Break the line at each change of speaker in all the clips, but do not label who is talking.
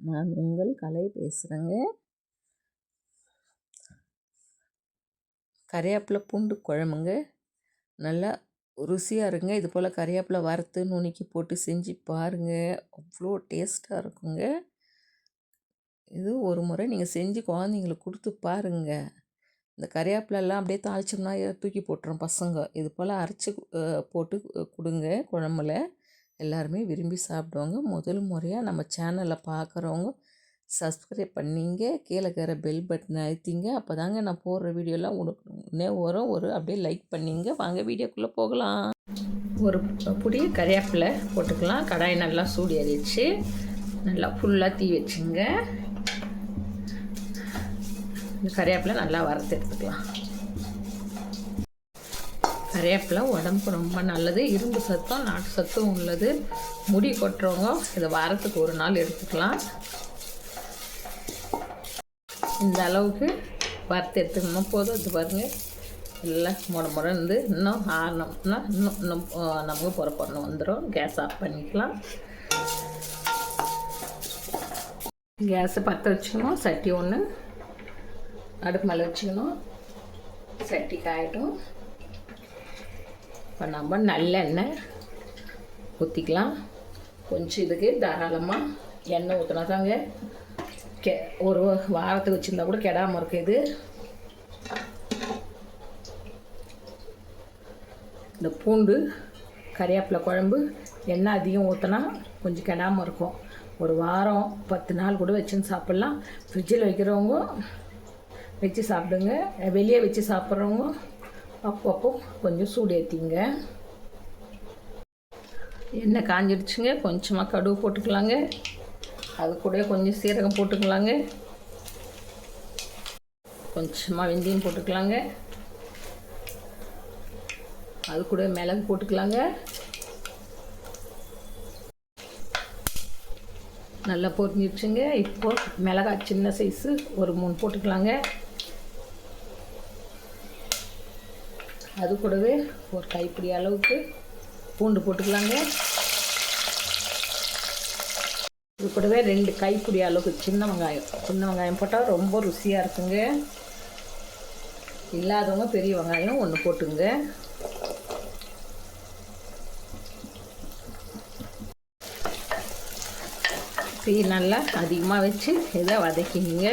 நான் உங்கள் கலை பேசுகிறேங்க கறியாப்பில் பூண்டு குழம்புங்க. நல்லா ருசியாக இருங்க இது போல் கறியாப்பில் வறுத்து நுணுக்கி போட்டு செஞ்சு பாருங்கள் அவ்வளோ டேஸ்ட்டாக இருக்குங்க. இது ஒரு முறை நீங்கள் செஞ்சு குழந்தைங்களுக்கு கொடுத்து பாருங்கள் இந்த கறியாப்பிலெல்லாம் அப்படியே தாளிச்சோம்னா தூக்கி போட்டுரும் பசங்க. இது போல் அரைச்சி போட்டு கொடுங்க குழம்புல. எல்லாருமே விரும்பி சாப்பிடுவாங்க. முதல் முறையாக நம்ம சேனலில் பார்க்குறவங்க சப்ஸ்கிரைப் பண்ணிங்க கீழே இருக்கிற பெல் பட்டன் அழுத்திங்க. அப்போ தாங்க நான் போடுற வீடியோலாம் உடனே வரும். ஒரு அப்படியே லைக் பண்ணிங்க. வாங்க வீடியோக்குள்ளே போகலாம். ஒரு புடி கறிவேப்பிலை போட்டுக்கலாம். கடாய் நல்லா சூடி அறிச்சு நல்லா ஃபுல்லாக தீ வச்சுங்க. இந்த கறிவேப்பிலை நல்லா வறுத்து எடுத்துக்கலாம். கறிவேப்பிலை உடம்புக்கு ரொம்ப நல்லது. இரும்பு சத்தம் நாட்டு சத்தும் உள்ளது. முடி கொட்டுறவங்க இதை வாரத்துக்கு ஒரு நாள் எடுத்துக்கலாம். இந்த அளவுக்கு வறுத்து எடுத்துக்கணும் போதும் அது பாருங்கள் எல்லாம் முட முட இருந்து இன்னும் ஆறணும்னா இன்னும் இன்னும் நமக்கு புறப்படணும். வந்துடும் கேஸ் ஆஃப் பண்ணிக்கலாம். கேஸை பற்ற வச்சுக்கணும். சட்டி ஒன்று அடுப்பு மேலே வச்சுக்கணும். சட்டி காயட்டும். இப்போ நம்ம நல்லெண்ணெய் ஊற்றிக்கலாம் கொஞ்சம் இதுக்கு தாராளமாக எண்ணெய் ஊற்றினா தாங்க கெ ஒரு வாரத்துக்கு வச்சுருந்தா கூட கெடாமல் இருக்கு இது. இந்த பூண்டு கறிவேப்பிலை குழம்பு எண்ணெய் அதிகம் ஊற்றினா கொஞ்சம் கெடாமல் இருக்கும். ஒரு வாரம் பத்து நாள் கூட வச்சுன்னு சாப்பிட்லாம். ஃப்ரிட்ஜில் வைக்கிறவங்க வச்சு சாப்பிடுங்க. வெளியே வச்சு சாப்பிட்றவங்க அப்பப்போ கொஞ்சம் சூடு ஏற்றிங்க எண்ணெய் காஞ்சிடுச்சுங்க. கொஞ்சமாக கடுகு போட்டுக்கலாங்க. அது கூட கொஞ்சம் சீரகம் போட்டுக்கலாங்க. கொஞ்சமாக வெந்தயம் போட்டுக்கலாங்க. அது கூட மிளகு போட்டுக்கலாங்க. நல்லா பொரிஞ்சிடுச்சுங்க. இப்போ மிளகாய் சின்ன சைஸு ஒரு மூணு போட்டுக்கலாங்க. அது கூடவே ஒரு கைப்பிடி அளவுக்கு பூண்டு போட்டுக்கலாங்க. இது கூடவே ரெண்டு கைப்பிடி அளவுக்கு சின்ன வெங்காயம். சின்ன வெங்காயம் போட்டால் ரொம்ப ருசியாக இருக்குங்க. இல்லாதவங்க பெரிய வெங்காயம் ஒன்று போட்டுங்க தீ நல்லா அதிகமாக வச்சு இதை வதக்கிங்க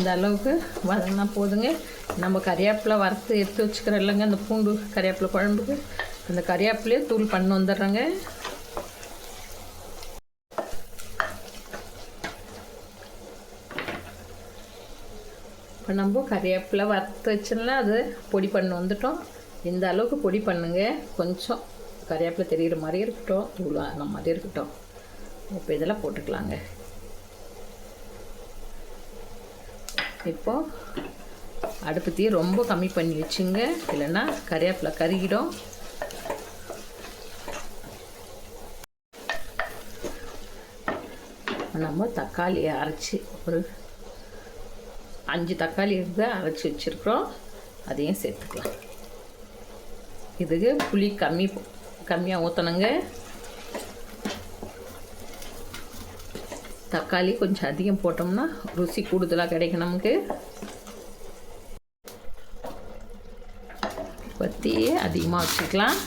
இந்த அளவுக்கு வதங்கினா போதுங்க. நம்ம கறிவேப்பிலை வறுத்து எடுத்து வச்சுக்கிற இல்லைங்க அந்த பூண்டு கறிவேப்பிலை குழம்புக்கு. அந்த கறிவேப்பிலையே தூள் பண்ணி வந்துடுறேங்க. இப்போ நம்ம கறிவேப்பிலை வறுத்து வச்சுன்னா அது பொடி பண்ணி வந்துட்டோம். இந்த அளவுக்கு பொடி பண்ணுங்க. கொஞ்சம் கறிவேப்பிலை தெரிகிற மாதிரி இருக்கட்டும் தூள் ஆகிற மாதிரி இருக்கட்டும். இப்போ இதெல்லாம் போட்டுக்கலாங்க. இப்போது அடுப்பு தீ ரொம்ப கம்மி பண்ணி வச்சுங்க. இல்லைன்னா கறிவேப்பிலை கருகிடும். நம்ம தக்காளியை அரைச்சி ஒரு அஞ்சு தக்காளி இருந்து அரைச்சி வச்சுருக்குறோம். அதையும் சேர்த்துக்கலாம். இதுக்கு புளி கம்மி கம்மியாக ஊற்றணுங்க தக்காளி கொஞ்சம் அதிகம் போட்டோம்னா ருசி கூடுதலாக கிடைக்கும் நமக்கு. பத்தியே அதிகமாக வச்சுக்கலாம்.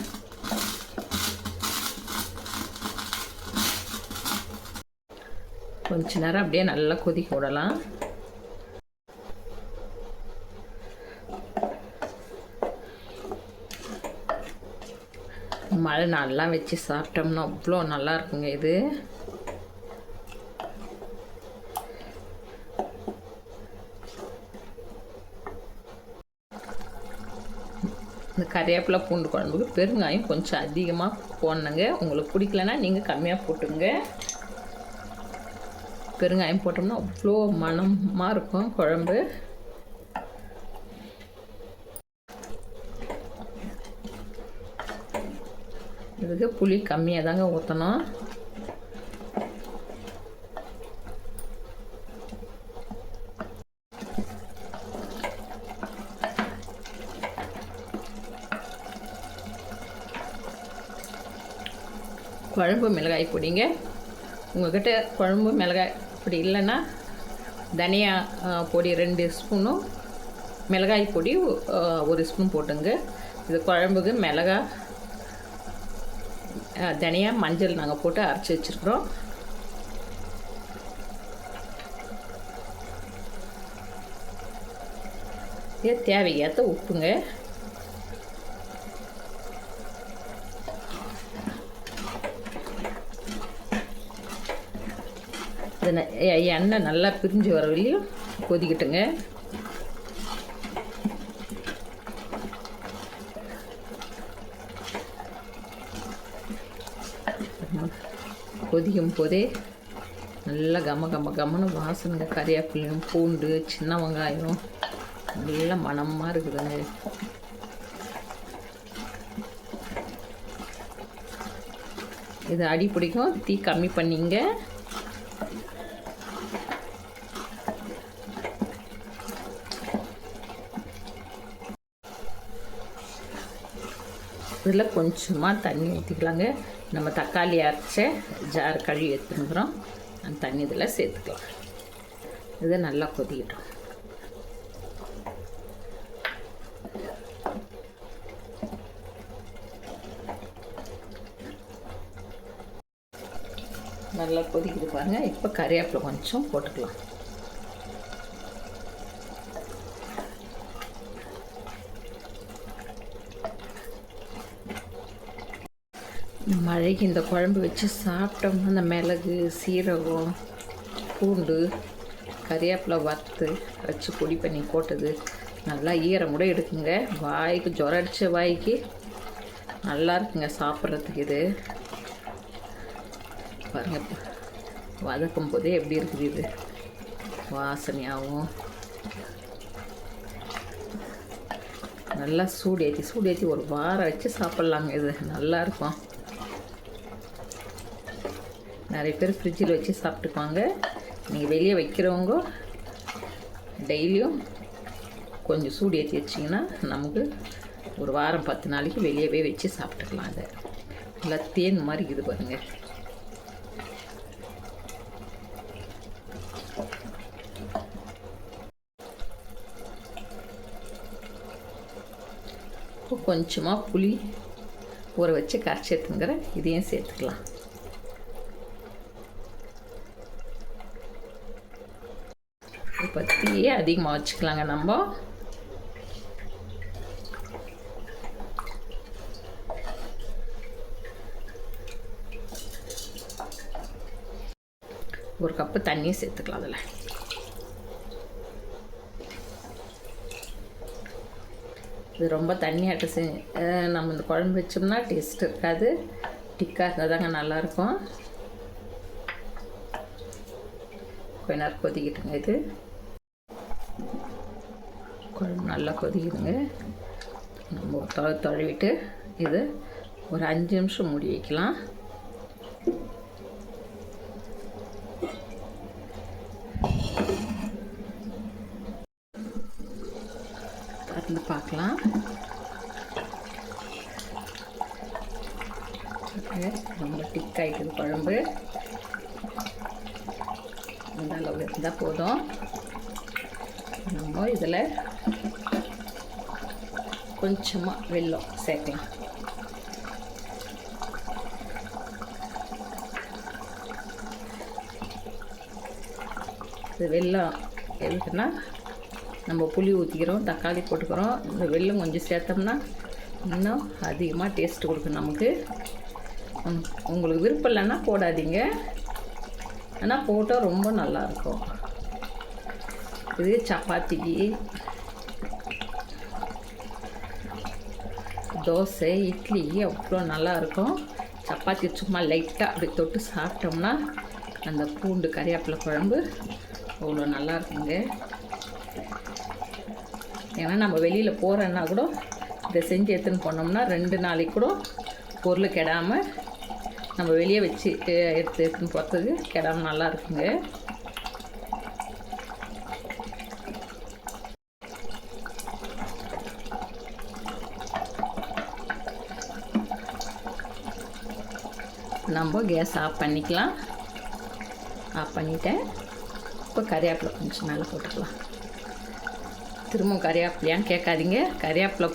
கொஞ்ச நேரம் அப்படியே நல்லா கொதிக்க விடலாம். மழை நல்லா வச்சு சாப்பிட்டோம்னா அவ்வளோ நல்லா இருக்குங்க இது. இந்த கறிவேப்பிலை பூண்டு குழம்புக்கு பெருங்காயம் கொஞ்சம் அதிகமாக போடணுங்க. உங்களுக்கு பிடிக்கலன்னா நீங்கள் கம்மியாக போட்டுங்க பெருங்காயம் போட்டோம்னா அவ்வளோ மனமாக இருக்கும் குழம்பு. இதுக்கு புளி கம்மியாக தாங்க ஊற்றணும் குழம்பு மிளகாய் பொடிங்க. உங்கள்கிட்ட குழம்பு மிளகாய் பொடி இல்லைன்னா தனியா பொடி ரெண்டு ஸ்பூனும் மிளகாய் பொடி ஒரு ஸ்பூன் போட்டுங்க. இது குழம்புக்கு மிளகாய் தனியாக தனியா மஞ்சள் நாங்கள் போட்டு அரைச்சி வச்சுருக்குறோம். இது தேவையேற்ற உப்புங்க. இது எண்ணெய் நல்லா பிரிஞ்சு வர வரையும் கொதிக்கட்டுங்க. கொதிக்கும் போதே நல்லா கம கம கமன்னு வாசனைங்க. கறிவேப்பிலையும் பூண்டு சின்ன வெங்காயம். நல்ல மணமாக இருக்குதுங்க. இது அடி பிடிக்கும். தீ கம்மி பண்ணிங்க. இதில் கொஞ்சமாக தண்ணி ஊற்றிக்கலாங்க நம்ம தக்காளி அரைச்ச ஜார் கழுவி எடுத்துனுக்குறோம் அந்த தண்ணி இதில் சேர்த்துக்கலாம். இது நல்லா கொதிக்கட்டும். நல்லா கொதிக்குது பாருங்கள் இப்போ கறிவேப்பிலை கொஞ்சம் போட்டுக்கலாம். மழைக்கு இந்த குழம்பு வச்சு சாப்பிட்டோம்னா அந்த மிளகு சீரகம் பூண்டு கறிவேப்பிலை வறுத்து வச்சு பொடி பண்ணி போட்டது. நல்லா ஈரம் கூட எடுக்குங்க. வாய்க்கு ஜுரம் அடித்த வாய்க்கு நல்லா இருக்குங்க சாப்பிட்றதுக்கு இது. பாருங்க வதக்கும் போதே எப்படி இருக்குது இது. வாசனையாகவும். நல்லா சூடு ஏற்றி சூடு ஏற்றி ஒரு வாரம் வச்சு சாப்பிட்லாங்க இது. நல்லா இருக்கும். நிறைய பேர் ஃப்ரிட்ஜில் வச்சு சாப்பிட்டுக்குவாங்க நீங்கள் வெளியே வைக்கிறவங்க டெய்லியும் கொஞ்சம் சூடு ஏற்றி வச்சிங்கன்னா நமக்கு ஒரு வாரம் பத்து நாளைக்கு வெளியவே வச்சு சாப்பிட்டுக்கலாம் அதை. நல்லா தேன் மாதிரி இருக்குது பாருங்கள் கொஞ்சமாக புளி ஊற வச்சு கரைச்சி எடுத்துங்கிறேன் இதையும் சேர்த்துக்கலாம். இப்போ தீயே அதிகமாக வச்சுக்கலாங்க நம்ம. ஒரு கப்பு தண்ணியும் சேர்த்துக்கலாம் அதில். இது ரொம்ப தண்ணியாட்ட செ நம்ம இந்த குழம்பு வச்சோம்னா டேஸ்ட் இருக்காது. டிக்காக இருந்தால் தாங்க நல்லாயிருக்கும். கொஞ்ச நேரம் கொதிக்கிட்டுங்க இது. குழம்பு நல்லா கொதிக்குதுங்க. நம்ம தொ தழுவிட்டு இது ஒரு அஞ்சு நிமிஷம் மூடி வைக்கலாம். திறந்து பார்க்கலாம். ரொம்ப டிக் ஆகிட்டுது குழம்பு. இந்த அளவு இருந்தால் போதும். நம்ம இதில் கொஞ்சமாக வெல்லம் சேர்க்கலாம் இது வெல்லம் எதுக்குன்னா நம்ம புளி ஊற்றிக்கிறோம் தக்காளி போட்டுக்கிறோம். இந்த வெல்லம் கொஞ்சம் சேர்த்தோம்னா இன்னும் அதிகமாக டேஸ்ட் கொடுக்கும் நமக்கு. உங்களுக்கு விருப்பம் இல்லைன்னா போடாதீங்க. ஆனால் போட்டால் ரொம்ப நல்லாயிருக்கும் இது சப்பாத்திக்கு தோசை இட்லி அவ்வளோ நல்லாயிருக்கும் சப்பாத்தி சும்மா லைட்டாக அப்படி தொட்டு சாப்பிட்டோம்னா அந்த பூண்டு கறிவேப்பிலை குழம்பு அவ்வளோ நல்லா இருக்குங்க ஏன்னா நம்ம வெளியில் போகிறோன்னா கூட இதை செஞ்சு எடுத்துன்னு போனோம்னா ரெண்டு நாளைக்கு கூட பொருள் கெடாமல் நம்ம வெளியே வச்சு எடுத்து எடுத்துன்னு போகிறதுக்கு கெடாமல் நல்லா இருக்குங்க நம்ம கேஸ் ஆஃப் பண்ணிக்கலாம். ஆஃப் பண்ணிட்டேன். இப்போ கறிவேப்பிலை கொஞ்சம் மேலே போட்டுக்கலாம். திரும்பவும் கறிவேப்பிலையான்னு கேட்காதீங்க. கறிவேப்பிலை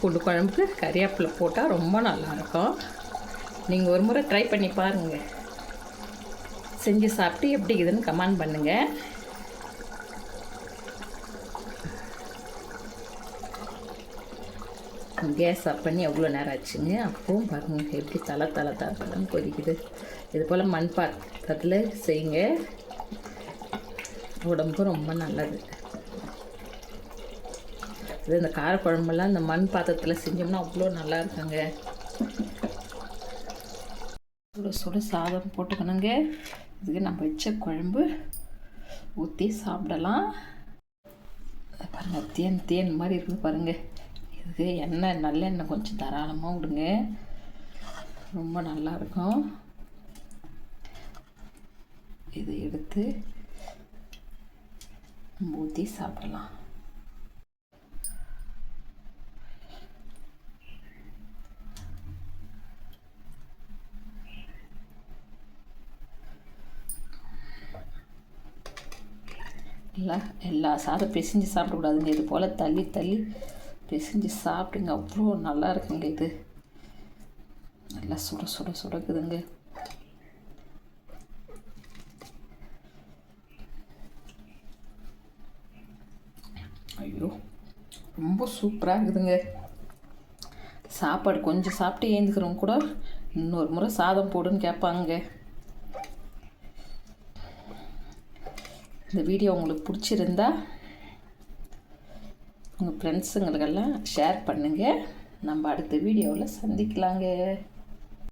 பூண்டு குழம்புக்கு கறிவேப்பிலை போட்டால் ரொம்ப நல்லாயிருக்கும். நீங்கள் ஒரு முறை ட்ரை பண்ணி பாருங்கள் செஞ்சு சாப்பிட்டு எப்படி இருக்குதுன்னு கமெண்ட் பண்ணுங்கள் கேஸ் ஆஃப் பண்ணி எவ்வளோ நேரம் ஆச்சுங்க? அப்பவும் பாருங்கள் எப்படி தலை தலை தலை கொதிக்குது. இது போல் மண் பாத்திரத்தில் செய்யுங்க. உடம்புக்கு ரொம்ப நல்லது. இது இந்த காரக்குழம்பெல்லாம் இந்த மண் பாத்திரத்தில் செஞ்சோம்னா அவ்வளோ நல்லா இருக்குங்க. சுட சுட சாதம் போட்டுக்கணுங்க. இதுக்கு நம்ம வச்ச குழம்பு ஊற்றி சாப்பிடலாம். பாருங்கள் தேன் தேன் மாதிரி இருக்குது பாருங்கள் இதுக்கு எண்ணெய் நல்லெண்ணெய் கொஞ்சம் தாராளமாக விடுங்க. ரொம்ப நல்லா இருக்கும். இதை எடுத்து ஊற்றி சாப்பிடலாம். இல்லை எல்லா சாதம் பிசைஞ்சு சாப்பிடக்கூடாதுங்க. இது போல் தள்ளி தள்ளி பிசைஞ்சு சாப்பிடுங்க. அவ்வளோ நல்லா இருக்குங்க இது. நல்லா சுட சுட சுடக்குதுங்க. ஐயோ ரொம்ப சூப்பராக இருக்குதுங்க. சாப்பாடு கொஞ்சம் சாப்பிட்டு ஏந்துக்கிறவங்க கூட இன்னொரு முறை சாதம் போடுன்னு கேட்பாங்க இந்த வீடியோ உங்களுக்கு பிடிச்சிருந்தா உங்கள் ஃப்ரெண்ட்ஸுங்களுக்கெல்லாம் ஷேர் பண்ணுங்கள் நம்ம அடுத்த வீடியோவில் சந்திக்கலாங்க.